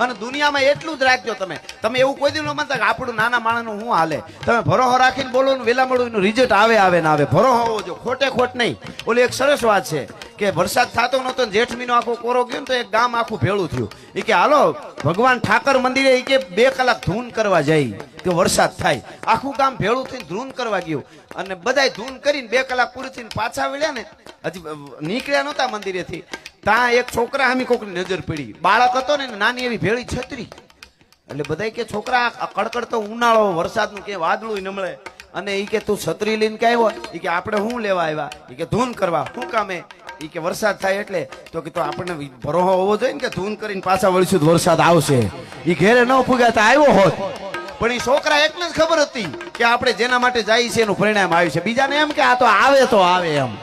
અને દુનિયામાં એટલું જ રાખજો તમે. તમે એવું કોઈ દિવસ માનતા કે આપણું નાના માણસનું હું હાલે. તમે ભરોહો રાખીને બોલો ને વેલા મળું રિઝલ્ટ આવે આવે ને આવે. ભરોહો હોવો જો ખોટે ખોટ નહીં. ઓલી એક સરસ વાત છે કે વરસાદ થતો નહોતો જેઠ મહિનો આખો કોરો ગયો ને તો એક ગામ આખું ભેળું થયું. એ કે, હાલો, ભગવાન ઠાકર મંદિરે એ કે બે કલાક ધૂન કરવા જાય કે વરસાદ થાય. આખું ગામ ભેળું થઈને ધૂન કરવા ગયું. અને બધાય ધૂન કરીને બે કલાક પૂરી થઈને પાછા વળ્યા ને, હજી નીકળ્યા નહોતા મંદિરેથી. ત્યાં એક છોકરા હામી કોકની નજર પડી. બાળક હતો ને, નાની એવી ભેળી છત્રી. એટલે બધાય કે, છોકરા કડકડતો ઉનાળો, વરસાદનું કે વાદળું નમળે અને એ કે, તું છત્રી લઈને કે આવ્યો? એ કે, આપણે શું લેવા આવ્યા? એ કે, ધૂન કરવા. શું કામે? એ કે, વરસાદ થાય એટલે. તો કે, તો આપણને ભરોહો હોવો જોઈએ ને કે, ધૂન કરીને પાછા વળીશું વરસાદ આવશે. એ ઘેરે ન ફૂગ્યા તો આવ્યો હોત. પણ એ છોકરા એટલે જ ખબર હતી કે આપણે જેના માટે જાય છે એનું પરિણામ આવ્યું છે. બીજાને એમ કે, આ તો આવે તો આવે એમ.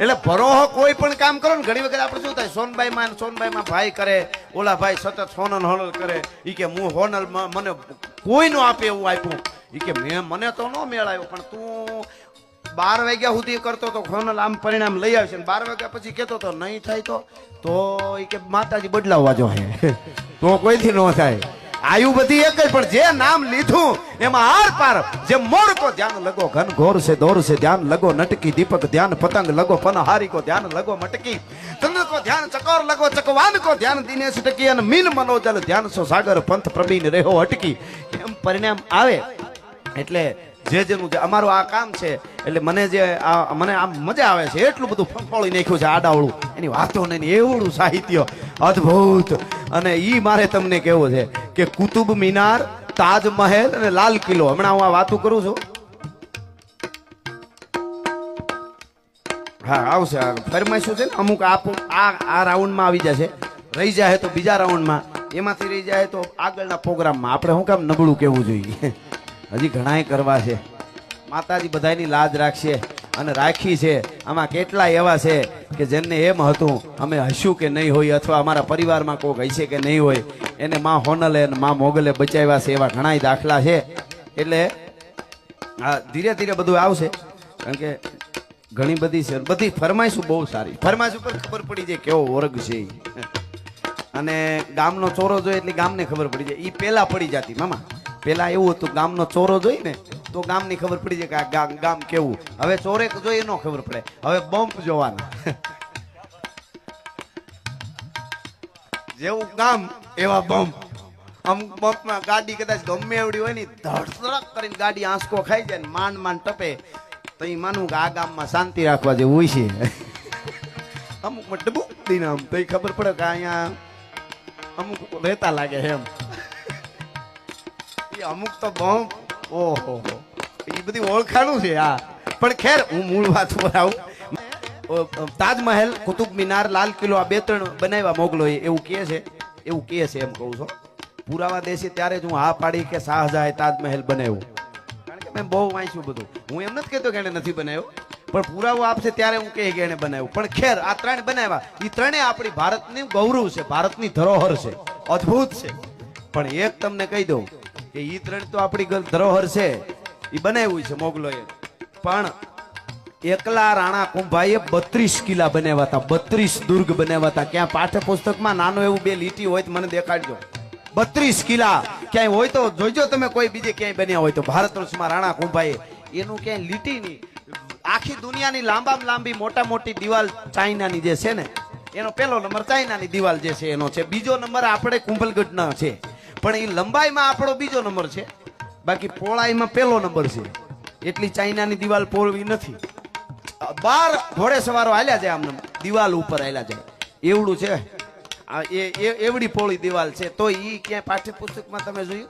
એટલે ભરોહો કોઈ પણ કામ કરો ને, ઘણી વખત આપણે શું થાય સોનબાઈ માં સોનબાઈ માં ભાઈ કરે, ઓલા ભાઈ સતત સોનલ હોનલ કરે એ કે હું હોનલ મને કોઈ નો આપે એવું આપ્યું. ઈ કે મેં, મને તો ન મેળાયો, પણ તું બાર વાગ્યા સુધી કરતો તો હોનલ આમ પરિણામ લઈ આવશે ને, બાર વાગ્યા પછી કેતો તો નહીં થાય તો તો એ કે માતાજી બદલાવવા જો હે. તો કોઈથી ન થાય. આયુ બધી એક જ, પણ જે નામ લીધું, એમાં આર પાર. જે મોડકો ધ્યાન લગો, ઘન ઘોર સે દોર છે ધ્યાન લગો, નટકી દીપક ધ્યાન પતંગ લગો, પનહારી કો ધ્યાન લગો, મટકી. ચંદ્ર ધ્યાન ચકોર લગો, ચકવાન કો ધ્યાન દિનેશ ટકી અને મીન મનોજલ ધ્યાન સો સાગર પંથ પ્રવીણ રહ્યો અટકી. એમ પરિણામ આવે. એટલે જે જેનું જે અમારું આ કામ છે, એટલે મને જે આ મને આમ મજા આવે છે, એટલું બધું ફંફોળી નાખ્યું છે આડાવળું. એની વાતો ને એવડું સાહિત્ય, અદ્ભુત. અને એ મારે તમને કેવું છે કે કુતુબ મિનાર તાજમહેલ અને લાલ કિલ્લો. હમણાં હું આ વાતો કરું છું. હા, આવશે. ફરમાઈશું છે ને, અમુક આ આ રાઉન્ડમાં આવી જશે. રહી જાય તો બીજા રાઉન્ડમાં. એમાંથી રહી જાય તો આગળના પ્રોગ્રામમાં. આપણે શું કામ નબળું કેવું જોઈએ? હજી ઘણાય કરવા છે. માતાજી બધાની લાજ રાખશે અને રાખી છે. આમાં કેટલા એવા છે કે જેમને એમ હતું, અમે હસ્યું કે નહીં હોય અથવા અમારા પરિવારમાં કોઈક હશે કે નહીં હોય, એને માં હોનલે અને માં મોગલે બચાવ્યા છે એવા ઘણાય દાખલા છે. એટલે હા ધીરે ધીરે બધું આવશે. કારણ કે ઘણી બધી છે. બધી ફરમાઈશું બહુ સારી. ફરમાઈશ ઉપર ખબર પડી જાય કેવો વર્ગ છે અને ગામનો ચોરો જોઈએ એટલે ગામને ખબર પડી જાય. એ પહેલાં પડી જતી, મામા. પેલા એવું હતું, ગામનો ચોરો જોઈ ને તો ગામની ખબર પડી જાય કે આ ગામ ગામ કેવું. હવે ચોરે જોઈએ, ન ખબર પડે. હવે બમ્પ જોવાના. જેવું ગામ, એવા બમ્પ. અમુક બમ્પમાં ગાડી કદાચ ગમે એવડી હોય ને ધડસરક કરીને ગાડી આંસકો ખાઈ જાય ને માંડ માંડ ટપે. તો એ માનું કે આ ગામમાં શાંતિ રાખવા જેવું હોય છે. અમુકમાં ડબુક દઈને આમ તો એ ખબર પડે કે અહીંયા અમુક રહેતા લાગે એમ. અમુક તો બહુ, ઓહો, એ બધી ઓળખાણું છે, હા. પણ ખેર, હું મૂળ વાત પર આવું તાજમહેલ, કુતુબ મિનાર, લાલ કિલ્લો, આ બે ત્રણ બનાવ્યા મોગલો એવું કહે છે, એવું કહે છે એમ કહું છું. પુરાવા દેશે ત્યારે જ હું હા પાડી કે શાહજહાએ તાજમહેલ બનાવ્યો. કારણ કે મેં બહુ વાંચ્યું બધું. હું એમ નથી કહેતો કે એને નથી બનાવ્યો, પણ પુરાવો આપશે ત્યારે હું કહે કે એને બનાવ્યું. પણ ખેર, આ ત્રણ બનાવ્યા. એ ત્રણેય આપણી ભારતની ગૌરવ છે, ભારતની ધરોહર છે, અદ્ભુત છે. પણ એક તમને કહી દઉં કે ઈ ત્રણ તો આપણી ધરોહર છે. એ બનાવ્યું છે મોગલોએ. પણ એકલા રાણા કુંભાઈએ બત્રીસ કિલ્લા બનાવ્યા હતા. બત્રીસ દુર્ગ બનાવ્યા હતા. ક્યાં પાઠ્યપુસ્તકમાં નાનો એવું બે લીટી હોય તો મને દેખાડજો. બત્રીસ કિલ્લા ક્યાંય હોય તો જોઈજો તમે કોઈ બીજે ક્યાંય બન્યા હોય તો. ભારત વર્ષમાં રાણા કુંભાઈએ એનું ક્યાંય લીટી નહીં. આખી દુનિયાની લાંબામાં લાંબી મોટા મોટી દિવાલ ચાઇનાની જે છે ને, એનો પહેલો નંબર ચાઇનાની દિવાલ જે છે એનો છે. બીજો નંબર આપણે કુંભલગઢના છે. પણ એ લંબાઈમાં આપણો બીજો નંબર છે. બાકી પોળાઈમાં પહેલો નંબર છે. એટલી ચાઇનાની દિવાલ પોળવી નથી. બાર ઘોડે સવારો હાલ્યા જાય આમને દિવાલ ઉપર હાલ્યા જાય. એવડું છે. એ એવડી પોળી દિવાલ છે. તો એ ક્યાંય પાઠ્યપુસ્તકમાં તમે જોયું?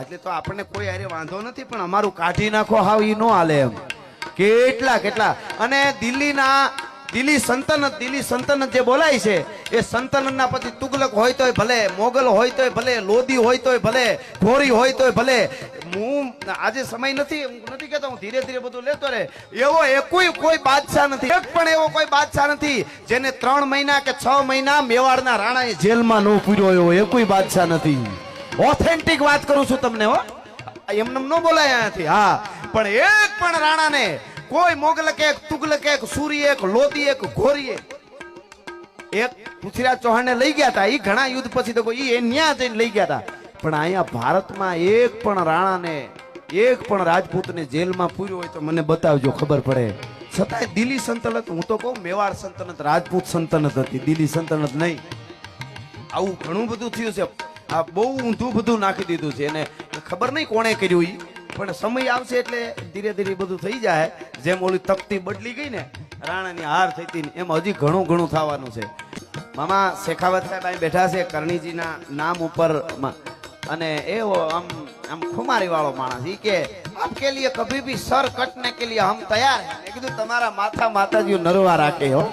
એટલે તો આપણને કોઈ હારે વાંધો નથી, પણ અમારું કાઢી નાખો હાવ એ નો હાલે એમ. કેટલા કેટલા? અને દિલ્હીના દિલ્હી સંતનત દિલી સંતનત જે બોલાય છે, એ સલ્તનતના પછી તુગલક હોય તોય ભલે, મોગલ હોય તોય ભલે લોધી હોય તોય ભલે, ઘોરી હોય તોય ભલે. હું આજે સમય નથી, હું નથી કહેતો, હું ધીરે ધીરે બધું લેતો રહે. એવો એકોય કોઈ બાદશાહ નથી. એક પણ એવો કોઈ બાદશાહ નથી, જેને ત્રણ મહિના કે છ મહિના મેવાડના રાણાએ જેલમાં ન પૂર્યો એવો એકોય બાદશાહ નથી. ઓથેન્ટિક વાત કરું છું તમને, હો. એમને ન બોલાય અહીંયાથી. હા. પણ એક પણ રાણાને કોઈ મોગલ કે એક તુગલ કે એક સૂરી એક, લોધી એક, ઘોરી એક. પૃથ્વીરાજ ચૌહાણને લઈ ગયા હતા એ ઘણા યુદ્ધ પછી તો એ ન્યા જઈને લઈ ગયા હતા પણ અહીંયા ભારતમાં એક પણ રાણાને, એક પણ રાજપૂતને જેલમાં પૂર્યો હોય તો મને બતાવજો, ખબર પડે. છતાંય દિલ્હી સંતલત હું તો કહું મેવાડ સંતનત, રાજપૂત સંતનત હતી. દિલ્હી સલ્તનત નહીં. આવું ઘણું બધું થયું છે. આ બહુ ઊંધું બધું નાખી દીધું છે. એને ખબર નહીં કોણે કર્યું ઈ. પણ સમય આવશે એટલે ધીરે ધીરે બધું થઈ જાય. જેમ ઓલી તકતી બદલી ગઈ ને, રાણાની હાર થઈ હતી એમ હજી ઘણું ઘણું થવાનું છે. મામા શેખાવત સાહેબ અહીં બેઠા છે, કરણીજીના નામ ઉપર. અને એવો આમ આમ ખુમારી વાળો માણસ. ઈ કે આપકે લીએ કભી ભી સર કટને કે લીએ હમ તૈયાર મેં કીધું, તમારા માથા માતાજીઓ નરવા રાખે હો.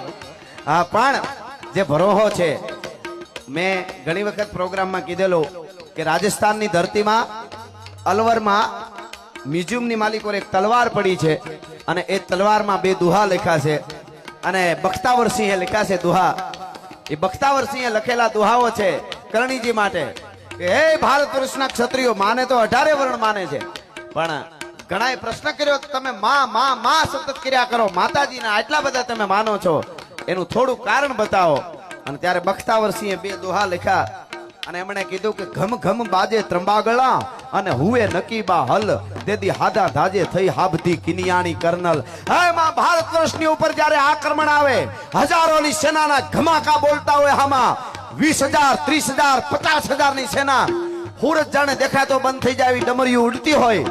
હા, પણ જે ભરોહો છે, મેં ઘણી વખત પ્રોગ્રામમાં કીધેલો કે રાજસ્થાનની ધરતીમાં અલવરમાં મ્યુઝિયમની માલિકો એક તલવાર પડી છે અને એ તલવારમાં બે દુહા લખ્યા છે અને બખ્તાવરસિંહે લખ્યા છે દુહા. એ બખ્તાવરસિંહે લખેલા દુહાઓ છે કરણીજી માટે હે ભારત વર્ષના ક્ષત્રિયો, માને તો અઢારે વર્ણ માને છે. પણ ઘણાએ પ્રશ્ન કર્યો કે, તમે માં માં માં સતત કર્યા કરો, માતાજીના આટલા બધા તમે માનો છો? એનું થોડું કારણ બતાવો. અને ત્યારે બખ્તાવરસિંહે બે દુહા લખ્યા અને એમણે કીધું કે, ઘમ ઘમ બાજે ત્રંબાગળા અને હુએ નકીબા હલ. દેદી હાદા ધાજે થઈ હાબધી કિનિયાણી કર્નલ. હે માં, ભારત વર્ષની ઉપર જ્યારે આક્રમણ આવે, હજારોની સેનાના ધમાકા બોલતા હોય હામાં. વીસ હજાર, ત્રીસ હજાર, પચાસ હજારની સેના. હુરત જાણે દેખાય તો બંધ થઈ જાય એવી ડમરીઓ ઉડતી હોય.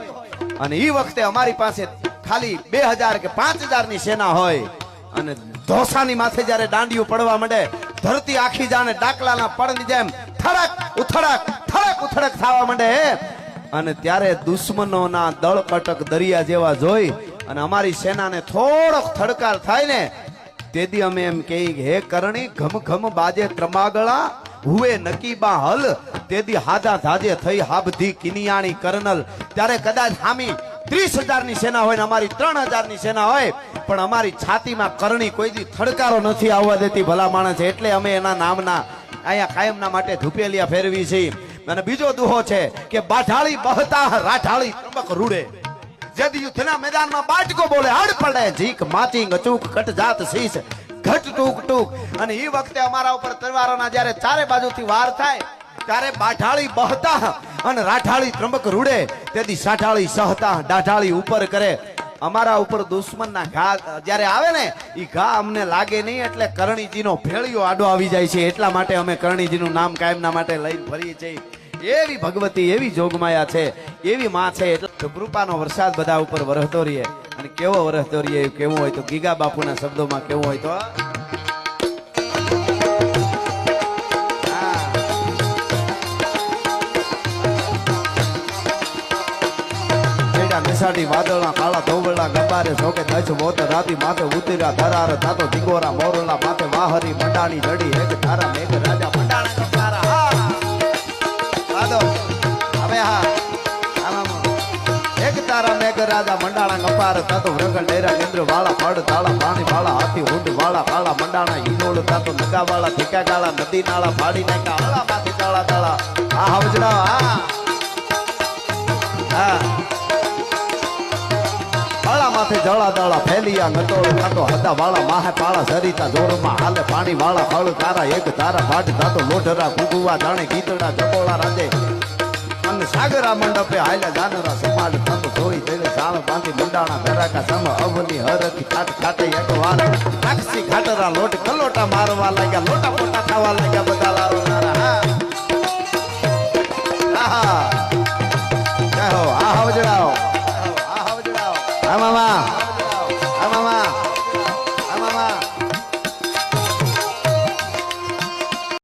અને એ વખતે અમારી પાસે ખાલી બે હજાર કે પાંચ હજારની સેના હોય. અને ધોસાની માથે જ્યારે દાંડિયું પડવા માંડે, ધરતી આખી જાણે ડાકલાના પડની જેમ થડક, ઉથડક થડક, ઉથડક થવા માંડે. અને ત્યારે દુશ્મનોના દળ કટક દરિયા જેવા જોઈ અને અમારી સેનાને થોડોક થડકાર થાય ને તેથી અમે એમ કે, હે કરણી ઘમ ઘમ બાજે ત્રમાગળા, હુએ નકીબા હલ. તેથી હાદા ધાજે થઈ હાબધી કિનિયાણી કર્નલ. ત્યારે કદાચ હામી ત્રીસ હજારની સેના હોય ને અમારી ત્રણ હજારની સેના હોય, પણ અમારી છાતીમાં કરણી કોઈ દી થડકારો નથી આવવા દેતી ભલા માણસ. એટલે અમે એના નામના અહીંયા કાયમના માટે ધૂપેલિયા ફેરવી છે અને બીજો દુહો છે કે બાઢાળી બહતા રાઠાળી ત્રમક રૂડે. જદ યુદ્ધના મેદાનમાં બાટકો બોલે હડ પડે જીક માચિંગ, અચૂક કટ જાત શીશ, ઘટ ટૂક ટૂક. અને એ વખતે અમારા ઉપર તલવારોના જ્યારે ચારે બાજુથી વાર થાય, ત્યારે બાઢાળી બહતા અને રાઠાળી ત્રંબક રૂડે. તેથી સાઠાળી સહતા, દાઢાળી ઉપર કરે. અમારા ઉપર દુશ્મનના ઘા જ્યારે આવે ને એ ઘા અમને લાગે નહીં એટલે કરણીજીનો ભેળિયો આડો આવી જાય છે. એટલા માટે અમે કરણીજીનું નામ કાયમના માટે લઈને ફરીએ છીએ. એવી ભગવતી, એવી જોગમાયા છે, એવી માં છે, એટલે કૃપાનો વરસાદ બધા ઉપર વરહતો રહીએ અને કેવો વરહતો રહીએ કેવું હોય તો ગીગા બાપુના શબ્દોમાં કેવું હોય તો. જેડા વાદળના કાળા ધોવળના ગબારે દશ મોત રાતી માથે ઉતર્યા ધરાર થાતો દિગોરા મોરલા માથે વાહરી, મંડાણી જડી એક ધારા, મેઘ રાજા રાજા મંડાણા કપાર તાતો વ્રગણ ડેરા કેન્દ્ર વાળા ફળ તાળા, પાણી વાળા, હાથી ઊંડ વાળા કાળા મંડાણા હિનોળ તાતો નગા વાળા ધીકા ગાળા, નદી નાળા ફાડી નાખા હળા માંથી તાળા. તાળા આ હવજડા હા. પાણી વાળા, ફળ તારા, એક તારા, ભાટ તાતો લોઢરા કુકુવા જાણે ગીતડા જપોળા રાજે અને સાગરા મંડપે હાલ્યા જાનરા સમાડ થતો ધોઈ તેને સાળ બાંધી મંડાણા ધરાકા સમ અવની હરખી ખાટ ખાટે એક વાર. રાક્ષસી ખાટરા લોટ કલોટા મારવા લાગ્યા, લોટા પોટા ખાવા લાગ્યા બધા લારો.